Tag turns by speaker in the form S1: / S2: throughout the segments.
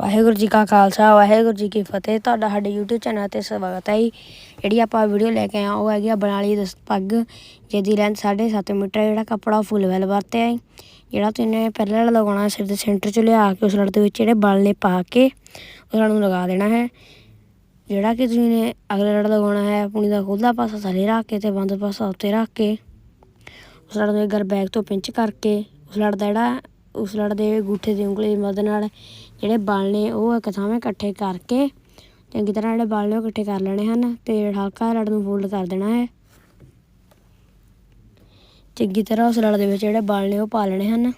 S1: ਵਾਹਿਗੁਰੂ ਜੀ ਕਾ ਖਾਲਸਾ, ਵਾਹਿਗੁਰੂ ਜੀ ਕੀ ਫਤਿਹ। ਤੁਹਾਡਾ ਸਾਡੇ YouTube ਚੈਨਲ ਤੇ ਸਵਾਗਤ ਹੈ ਜੀ। ਜਿਹੜੀ ਆਪਾਂ ਵੀਡੀਓ ਲੈ ਕੇ ਆਏ ਹਾਂ, ਉਹ ਹੈਗੀ ਆ ਬਣਾਲੀ ਦਸ ਪੱਗ, ਜਿਹਦੀ ਲੈਂਥ 7.5 ਮੀਟਰ ਜਿਹੜਾ ਕੱਪੜਾ ਫੁੱਲ ਵੈਲ ਵਰਤਿਆ ਹੈ। ਜਿਹੜਾ ਤੁਸੀਂ ਪਹਿਲਾਂ ਲਗਾਉਣਾ, ਸਿਰ ਦੇ ਸੈਂਟਰ 'ਚ ਲਿਆ ਕੇ ਉਸ ਲੜ ਦੇ ਵਿੱਚ ਜਿਹੜੇ ਬਲ ਨੇ ਪਾ ਕੇ ਉਹਨਾਂ ਨੂੰ ਲਗਾ ਦੇਣਾ ਹੈ। ਜਿਹੜਾ ਕਿ ਤੁਸੀਂ ਨੇ ਅਗਲੇ ਲੜ ਲਗਾਉਣਾ ਹੈ ਆਪਣੀ ਦਾ ਖੁੱਲ੍ਹਾ ਪਾਸਾ ਥੱਲੇ ਰੱਖ ਕੇ ਤੇ ਬੰਦ ਪਾਸਾ ਉੱਤੇ ਰੱਖ ਕੇ ਉਸ ਲੜ ਨੂੰ ਗਰ ਬੈਗ ਤੋਂ ਪਿੰਚ ਕਰਕੇ ਉਸ ਲੜ ਦਾ ਜਿਹੜਾ, ਉਸ ਲੜ ਦੇ ਗੂਠੇ ਦੀ ਉਂਗਲੀ ਦੀ ਮਦਦ ਨਾਲ ਜਿਹੜੇ ਬਲ ਨੇ ਉਹ ਇੱਕ ਥਾਵੇਂ ਇਕੱਠੇ ਕਰਕੇ ਚੰਗੀ ਤਰ੍ਹਾਂ ਜਿਹੜੇ ਬਲ ਨੇ ਉਹ ਇਕੱਠੇ ਕਰ ਲੈਣੇ ਹਨ ਤੇ ਹਲਕਾ ਲੜ ਨੂੰ ਫੋਲਡ ਕਰ ਦੇਣਾ ਹੈ। ਚੰਗੀ ਤਰ੍ਹਾਂ ਉਸ ਲੜ ਦੇ ਵਿੱਚ ਜਿਹੜੇ ਬਲ ਨੇ ਉਹ ਪਾ ਲੈਣੇ ਹਨ।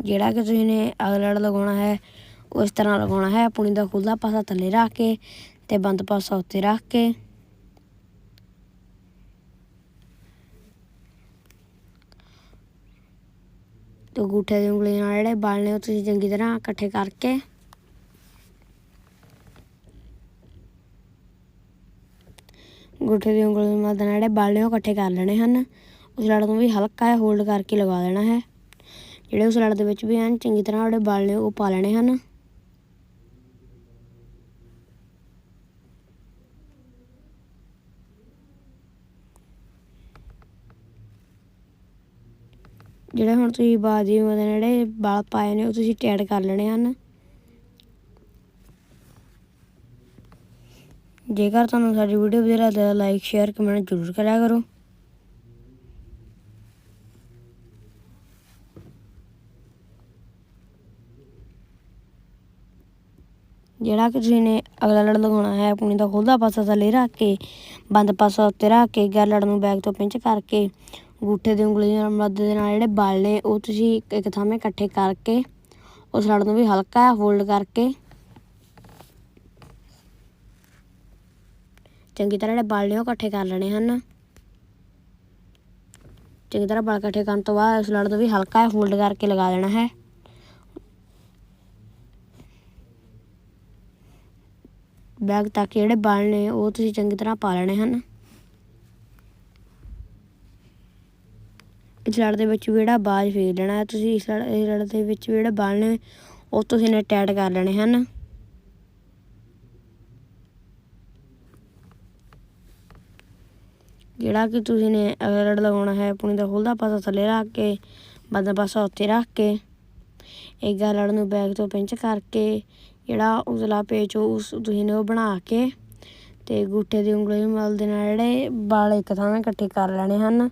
S1: ਜਿਹੜਾ ਕਿ ਤੁਸੀਂ ਨੇ ਅਗਲਾ ਲੜ ਲਗਾਉਣਾ ਹੈ, ਉਸ ਤਰ੍ਹਾਂ ਲਗਾਉਣਾ ਹੈ। ਪੁਣੀ ਦਾ ਖੁੱਲਾ ਪਾਸਾ ਥੱਲੇ ਰੱਖ ਕੇ ਤੇ ਬੰਦ ਪਾਸਾ ਉੱਤੇ ਰੱਖ ਕੇ ਤੇ ਅੰਗੂਠੇ ਦੀ ਉਂਗਲੀ ਨਾਲ ਜਿਹੜੇ ਬਲ ਨੇ ਉਹ ਤੁਸੀਂ ਚੰਗੀ ਤਰ੍ਹਾਂ ਇਕੱਠੇ ਕਰਕੇ। ਅੰਗੂਠੇ ਦੀ ਉਂਗਲੀ ਦੀ ਮਦਦ ਨਾਲ ਜਿਹੜੇ ਬਲ ਨੇ ਉਹ ਇਕੱਠੇ ਕਰ ਲੈਣੇ ਹਨ। ਉਸ ਲੜ ਨੂੰ ਵੀ ਹਲਕਾ ਜਿਹਾ ਹੋਲਡ ਕਰਕੇ ਲਗਾ ਦੇਣਾ ਹੈ। ਜਿਹੜੇ ਉਸ ਲੜ ਦੇ ਵਿੱਚ ਵੀ ਹਨ, ਚੰਗੀ ਤਰ੍ਹਾਂ ਜਿਹੜੇ ਬਲ ਨੇ ਉਹ ਪਾ ਲੈਣੇ ਹਨ। ਜਿਹੜੇ ਹੁਣ ਤੁਸੀਂ ਬਾਜੀ ਦੇ ਜਿਹੜੇ ਵਾਲ ਪਾਏ ਨੇ, ਉਹ ਤੁਸੀਂ ਟੈਡ ਕਰ ਲੈਣੇ ਹਨ। ਜੇਕਰ ਤੁਹਾਨੂੰ ਸਾਡੀ ਵੀਡੀਓ ਵਧੀਆ ਲੱਗਦੀ ਹੈ ਲਾਈਕ, ਸ਼ੇਅਰ, ਕਮੈਂਟ ਜ਼ਰੂਰ ਕਰਿਆ ਕਰੋ। ਜਿਹੜਾ ਕਿ ਤੁਸੀਂ ਨੇ ਅਗਲਾ ਲੜ ਲਗਾਉਣਾ ਹੈ, ਆਪਣੀ ਦਾ ਖੁੱਲਦਾ ਪਾਸਾ ਥੱਲੇ ਰੱਖ ਕੇ, ਬੰਦ ਪਾਸਾ ਉੱਤੇ ਰੱਖ ਕੇ ਗੱਲ ਲੜ ਨੂੰ ਬੈਕ ਤੋਂ ਪਿੰਚ ਕਰਕੇ ਅੰਗੂਠੇ ਦੀ ਉਂਗਲੀ ਨਾਲ ਮਦਦ ਦੇ ਨਾਲ ਜਿਹੜੇ ਬਲ ਨੇ, ਉਹ ਤੁਸੀਂ ਇੱਕ ਥਾਵੇਂ ਇਕੱਠੇ ਕਰਕੇ ਉਸ ਲੜ ਨੂੰ ਵੀ ਹਲਕਾ ਫੋਲਡ ਕਰਕੇ ਚੰਗੀ ਤਰ੍ਹਾਂ ਜਿਹੜੇ ਬਲ ਨੇ ਉਹ ਇਕੱਠੇ ਕਰ ਲੈਣੇ ਹਨ। ਚੰਗੀ ਤਰ੍ਹਾਂ ਬਲ ਇਕੱਠੇ ਕਰਨ ਤੋਂ ਬਾਅਦ ਉਸ ਲੜ ਨੂੰ ਵੀ ਹਲਕਾ ਫੋਲਡ ਕਰਕੇ ਲਗਾ ਦੇਣਾ ਹੈ। ਬੈਗ ਤੱਕ ਜਿਹੜੇ ਬਲ ਨੇ, ਉਹ ਤੁਸੀਂ ਚੰਗੀ ਤਰ੍ਹਾਂ ਪਾ ਲੈਣੇ ਹਨ। ਇਸ ਲੜ ਦੇ ਵਿੱਚ ਵੀ ਜਿਹੜਾ ਬਾਜ ਫੇਰ ਲੈਣਾ ਹੈ, ਤੁਸੀਂ ਇਸ ਲੜ ਇਸ ਲੜ ਦੇ ਵਿੱਚ ਵੀ ਜਿਹੜੇ ਬਲ ਨੇ ਉਹ ਤੁਸੀਂ ਨੇ ਟੈਟ ਕਰ ਲੈਣੇ ਹਨ। ਜਿਹੜਾ ਕਿ ਤੁਸੀਂ ਨੇ ਅਗਰ ਲਗਾਉਣਾ ਹੈ, ਪੁਣੀ ਦਾ ਖੁੱਲਦਾ ਪਾਸਾ ਥੱਲੇ ਰੱਖ ਕੇ, ਬੰਦਾ ਪਾਸਾ ਉੱਤੇ ਰੱਖ ਕੇ, ਇੱਕ ਲੜ ਨੂੰ ਬੈਗ ਤੋਂ ਪਿੰਚ ਕਰਕੇ, ਜਿਹੜਾ ਉਸਲਾ ਪੇਚ ਉਸ, ਤੁਸੀਂ ਨੇ ਉਹ ਬਣਾ ਕੇ, ਤੇ ਗੂਠੇ ਦੀ ਉਂਗਲੀ ਮਲ ਦੇ ਨਾਲ ਜਿਹੜੇ ਵਾਲ ਇੱਕ ਥਾਂ ਇਕੱਠੇ ਕਰ ਲੈਣੇ ਹਨ।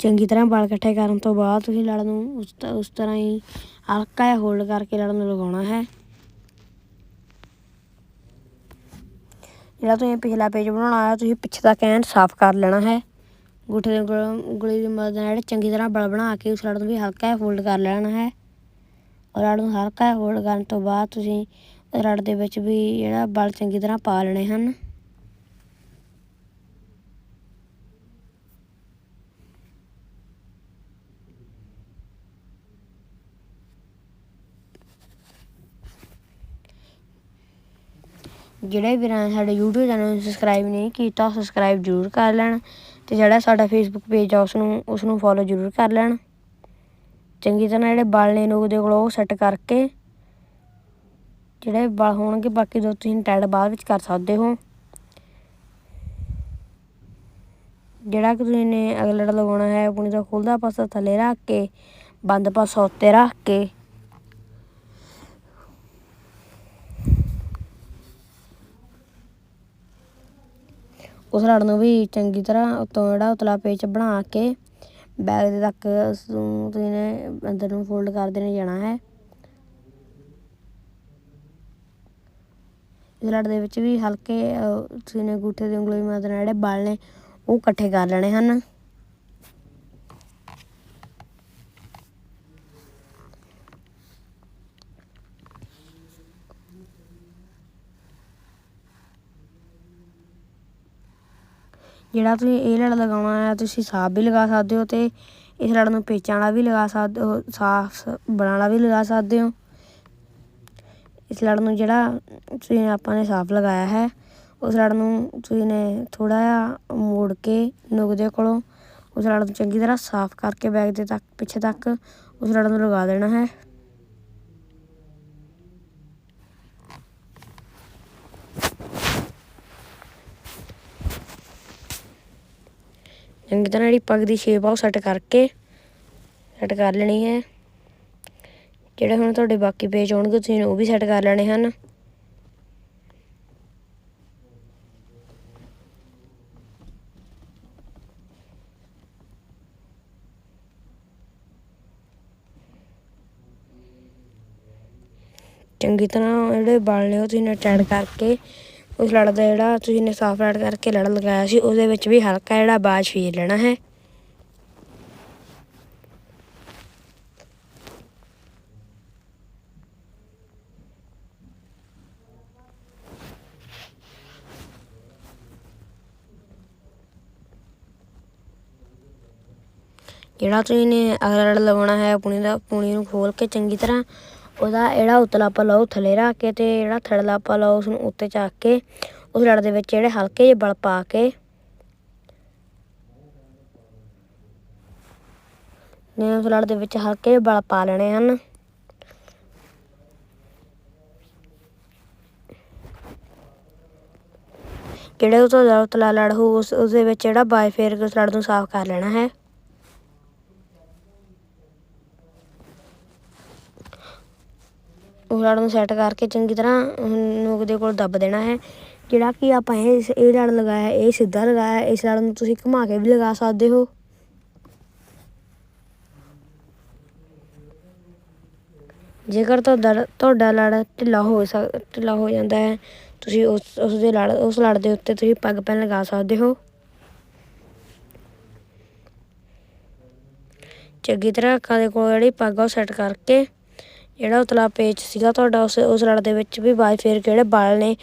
S1: ਚੰਗੀ ਤਰ੍ਹਾਂ ਵਾਲ ਇਕੱਠੇ ਕਰਨ ਤੋਂ ਬਾਅਦ ਤੁਸੀਂ ਲੜ ਨੂੰ ਉਸ ਉਸ ਤਰ੍ਹਾਂ ਹੀ ਹਲਕਾ ਜਿਹਾ ਹੋਲਡ ਕਰਕੇ ਲੜ ਨੂੰ ਲਗਾਉਣਾ ਹੈ। ਜਿਹੜਾ ਤੁਸੀਂ ਪਿਛਲਾ ਪੇਜ ਬਣਾਉਣਾ ਹੈ, ਤੁਸੀਂ ਪਿੱਛੇ ਤੱਕ ਐਨ ਸਾਫ਼ ਕਰ ਲੈਣਾ ਹੈ। ਗੂਠੇ ਦੀ ਗੁਲੀ ਦੀ ਮਦਦ ਨਾਲ ਚੰਗੀ ਤਰ੍ਹਾਂ ਬਲ ਬਣਾ ਕੇ ਉਸ ਲੜ ਨੂੰ ਵੀ ਹਲਕਾ ਜਿਹਾ ਫੋਲਡ ਕਰ ਲੈਣਾ ਹੈ। ਔਰ ਲੜ ਨੂੰ ਹਲਕਾ ਜਿਹਾ ਫੋਲਡ ਕਰਨ ਤੋਂ ਬਾਅਦ ਤੁਸੀਂ ਰੜ ਦੇ ਵਿੱਚ ਵੀ ਜਿਹੜਾ ਬਲ ਚੰਗੀ ਤਰ੍ਹਾਂ ਪਾ ਲੈਣੇ ਹਨ। ਜਿਹੜੇ ਵੀਰਾਂ ਨੇ ਸਾਡੇ YouTube ਚੈਨਲ ਨੂੰ ਸਬਸਕ੍ਰਾਈਬ ਨਹੀਂ ਕੀਤਾ ਸਬਸਕ੍ਰਾਈਬ ਜ਼ਰੂਰ ਕਰ ਲੈਣ ਤੇ ਜਿਹੜਾ ਸਾਡਾ Facebook ਪੇਜ ਆ ਉਸ ਨੂੰ ਉਸ ਨੂੰ ਫੋਲੋ ਜ਼ਰੂਰ ਕਰ ਲੈਣ। ਚੰਗੀ ਤਰ੍ਹਾਂ ਜਿਹੜੇ ਬਲ ਨੇ ਲੋਕ ਦੇ ਕੋਲ ਉਹ ਸੈੱਟ ਕਰਕੇ ਜਿਹੜੇ ਬਲ ਹੋਣਗੇ, ਬਾਕੀ ਦੋ ਤੁਸੀਂ ਟੈਡ ਬਾਅਦ ਵਿੱਚ ਕਰ ਸਕਦੇ ਹੋ। ਜਿਹੜਾ ਕਿ ਤੁਸੀਂ ਨੇ ਅਗਲਾ ਲਗਾਉਣਾ ਹੈ ਆਪਣੀ ਦਾ ਖੁੱਲਦਾ ਪਾਸਾ ਥੱਲੇ ਰੱਖ ਕੇ, ਬੰਦ ਪਾਸਾ ਉੱਤੇ ਰੱਖ ਕੇ ਉਸ ਲੜ ਨੂੰ ਵੀ ਚੰਗੀ ਤਰ੍ਹਾਂ ਉੱਤੋਂ ਜਿਹੜਾ ਉਤਲਾ ਪੇਚ ਬਣਾ ਕੇ ਬੈਗ ਦੇ ਤੱਕ ਉਸ ਨੂੰ ਤੁਸੀਂ ਨੇ ਅੰਦਰ ਨੂੰ ਫੋਲਡ ਕਰ ਦੇਣੇ ਜਾਣਾ ਹੈ। ਇਸ ਲੜ ਦੇ ਵਿੱਚ ਵੀ ਹਲਕੇ ਤੁਸੀਂ ਨੇ ਗੂਠੇ ਦੀ ਉਂਗਲੀ ਮਦਦ ਨਾਲ ਜਿਹੜੇ ਬਲ ਨੇ, ਉਹ ਇਕੱਠੇ ਕਰ ਲੈਣੇ ਹਨ। ਜਿਹੜਾ ਤੁਸੀਂ ਇਹ ਲੜ ਲਗਾਉਣਾ ਹੈ ਤੁਸੀਂ ਸਾਫ਼ ਵੀ ਲਗਾ ਸਕਦੇ ਹੋ ਤੇ ਇਸ ਲੜ ਨੂੰ ਪੇਚਾਂ ਵਾਲਾ ਵੀ ਲਗਾ ਸਕਦੇ ਹੋ ਸਾਫ਼ ਬਣਾ ਵਾਲਾ ਵੀ ਲਗਾ ਸਕਦੇ ਹੋ। ਇਸ ਲੜ ਨੂੰ ਜਿਹੜਾ ਤੁਸੀਂ ਆਪਾਂ ਨੇ ਸਾਫ਼ ਲਗਾਇਆ ਹੈ, ਉਸ ਲੜ ਨੂੰ ਤੁਸੀਂ ਨੇ ਥੋੜਾ ਜਿਹਾ ਮੋੜ ਕੇ ਨੁਕਦੇ ਕੋਲੋਂ ਉਸ ਲੜ ਨੂੰ ਚੰਗੀ ਤਰ੍ਹਾਂ ਸਾਫ਼ ਕਰਕੇ ਬੈਗ ਦੇ ਤੱਕ, ਪਿੱਛੇ ਤੱਕ ਉਸ ਲੜ ਨੂੰ ਲਗਾ ਦੇਣਾ ਹੈ। ਚੰਗੀ ਤਰ੍ਹਾਂ ਜਿਹੜੀ ਪੱਗ ਦੀ ਸ਼ੇਪ ਆ ਉਹ ਸੈੱਟ ਕਰਕੇ ਸੈੱਟ ਕਰ ਲੈਣੀ ਹੈ। ਜਿਹੜੇ ਹੁਣ ਤੁਹਾਡੇ ਬਾਕੀ ਪੇਜ ਹੋਣਗੇ ਤੁਸੀਂ ਉਹ ਵੀ ਸੈੱਟ ਕਰ ਲੈਣੇ ਹਨ। ਚੰਗੀ ਤਰ੍ਹਾਂ ਜਿਹੜੇ ਵਾਲ ਨੇ ਉਹ ਤੁਸੀਂ ਨੇ ਕਰਕੇ ਉਸ ਲੜ ਦਾ ਜਿਹੜਾ ਤੁਸੀਂ ਨੇ ਸਾਫ਼ ਲੜ ਕਰਕੇ ਲੜ ਲਗਾਇਆ ਸੀ, ਉਹਦੇ ਵਿੱਚ ਵੀ ਹਲਕਾ ਜਿਹੜਾ ਬਾਜ ਫੇਰ ਲੈਣਾ ਹੈ। ਜਿਹੜਾ ਤੁਸੀਂ ਨੇ ਅਗਲਾ ਲੜ ਲਗਾਉਣਾ ਹੈ, ਪੂਣੀ ਦਾ, ਪੂਣੀ ਨੂੰ ਖੋਲ ਕੇ ਚੰਗੀ ਤਰ੍ਹਾਂ ਉਹਦਾ ਜਿਹੜਾ ਉਤਲਾ ਪੱਲਾ ਉਹ ਥੱਲੇ ਰੱਖ ਕੇ ਤੇ ਜਿਹੜਾ ਥੜਲਾ ਪੱਲਾ ਉਸ ਨੂੰ ਉੱਤੇ ਚੱਕ ਕੇ ਉਸ ਲੜ ਦੇ ਵਿੱਚ ਜਿਹੜੇ ਹਲਕੇ ਜਿਹੇ ਬਲ ਪਾ ਕੇ ਨੇ ਉਸ ਲੜ ਦੇ ਵਿੱਚ ਹਲਕੇ ਜਿਹੇ ਬਲ ਪਾ ਲੈਣੇ ਹਨ। ਜਿਹੜੇ ਉਹ ਤੋਂ ਉਤਲਾ ਲੜ ਹੋ ਉਸ ਉਸਦੇ ਵਿੱਚ ਜਿਹੜਾ ਬਾਈ ਫੇਰ ਉਸ ਲੜ ਨੂੰ ਸਾਫ਼ ਕਰ ਲੈਣਾ ਹੈ। ਉਹ ਲੜ ਨੂੰ ਸੈੱਟ ਕਰਕੇ ਚੰਗੀ ਤਰ੍ਹਾਂ ਨੋਕ ਦੇ ਕੋਲ ਦੱਬ ਦੇਣਾ ਹੈ। ਜਿਹੜਾ ਕਿ ਆਪਾਂ ਇਹ ਇਹ ਲੜ ਲਗਾਇਆ ਇਹ ਸਿੱਧਾ ਲਗਾਇਆ ਇਸ ਲੜ ਨੂੰ ਤੁਸੀਂ ਘੁਮਾ ਕੇ ਵੀ ਲਗਾ ਸਕਦੇ ਹੋ। ਜੇਕਰ ਤੁਹਾਡਾ ਤੁਹਾਡਾ ਲੜ ਢਿੱਲਾ ਹੋ ਸਕ, ਢਿੱਲਾ ਹੋ ਜਾਂਦਾ ਹੈ, ਤੁਸੀਂ ਉਸ ਉਸ ਦੇ ਲੜ, ਉਸ ਲੜ ਦੇ ਉੱਤੇ ਤੁਸੀਂ ਪੱਗ ਪੈਨ ਲਗਾ ਸਕਦੇ ਹੋ। ਚੰਗੀ ਤਰ੍ਹਾਂ ਅੱਖਾਂ ਦੇ ਕੋਲ ਜਿਹੜੀ ਪੱਗ ਉਹ ਸੈੱਟ ਕਰਕੇ ਜਿਹੜਾ ਉਤਲਾ ਪੇਚ ਸੀਗਾ ਤੁਹਾਡਾ, ਉਸ ਉਸ ਲੜ ਦੇ ਵਿੱਚ ਵੀ ਬਾਜ ਫੇਰ ਕੇ ਜਿਹੜੇ ਵਾਲ ਨੇ,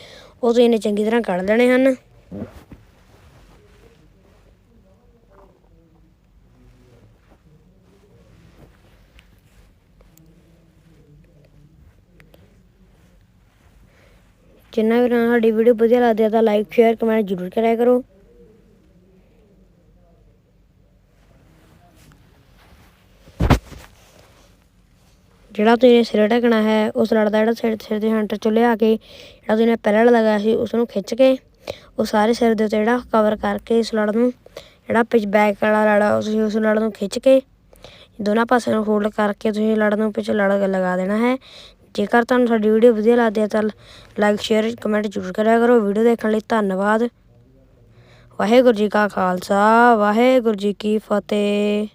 S1: ਉਹ ਤੁਸੀਂ ਨੇ ਚੰਗੀ ਤਰ੍ਹਾਂ ਕੱਢ ਲੈਣੇ ਹਨ। ਜਿੰਨਾ ਵੀ ਸਾਡੀ ਵੀਡੀਓ ਵਧੀਆ ਲੱਗਦੀ ਹੈ ਤਾਂ ਲਾਈਕ ਸ਼ੇਅਰ ਕਮੈਂਟ ਜ਼ਰੂਰ ਕਰਿਆ ਕਰੋ। ਜਿਹੜਾ ਤੁਸੀਂ ਸਿਰ ਢਕਣਾ ਹੈ, ਉਸ ਲੜ ਦਾ ਜਿਹੜਾ ਸਿਰ ਸਿਰ ਦੇ ਹੰਟਰ ਚੋਂ ਲਿਆ ਕੇ, ਜਿਹੜਾ ਤੁਸੀਂ ਨੇ ਪਹਿਲਾਂ ਲਗਾਇਆ ਸੀ ਉਸ ਨੂੰ ਖਿੱਚ ਕੇ, ਉਹ ਸਾਰੇ ਸਿਰ ਦੇ ਉੱਤੇ ਜਿਹੜਾ ਕਵਰ ਕਰਕੇ ਇਸ ਲੜ ਨੂੰ, ਜਿਹੜਾ ਪਿਚ ਬੈਕ ਵਾਲਾ ਲੜ ਤੁਸੀਂ ਉਸ ਲੜ ਨੂੰ ਖਿੱਚ ਕੇ, ਦੋਨਾਂ ਪਾਸਿਆਂ ਨੂੰ ਹੋਲਡ ਕਰਕੇ ਤੁਸੀਂ ਲੜ ਨੂੰ ਪਿੱਛੇ ਲੜ ਲਗਾ ਦੇਣਾ ਹੈ। ਜੇਕਰ ਤੁਹਾਨੂੰ ਸਾਡੀ ਵੀਡੀਓ ਵਧੀਆ ਲੱਗਦੀ ਹੈ, ਤਾਂ ਲਾਈਕ ਸ਼ੇਅਰ ਕਮੈਂਟ ਜ਼ਰੂਰ ਕਰਿਆ ਕਰੋ। ਵੀਡੀਓ ਦੇਖਣ ਲਈ ਧੰਨਵਾਦ। ਵਾਹਿਗੁਰੂ ਜੀ ਕਾ ਖਾਲਸਾ, ਵਾਹਿਗੁਰੂ ਜੀ ਕੀ ਫਤਿਹ।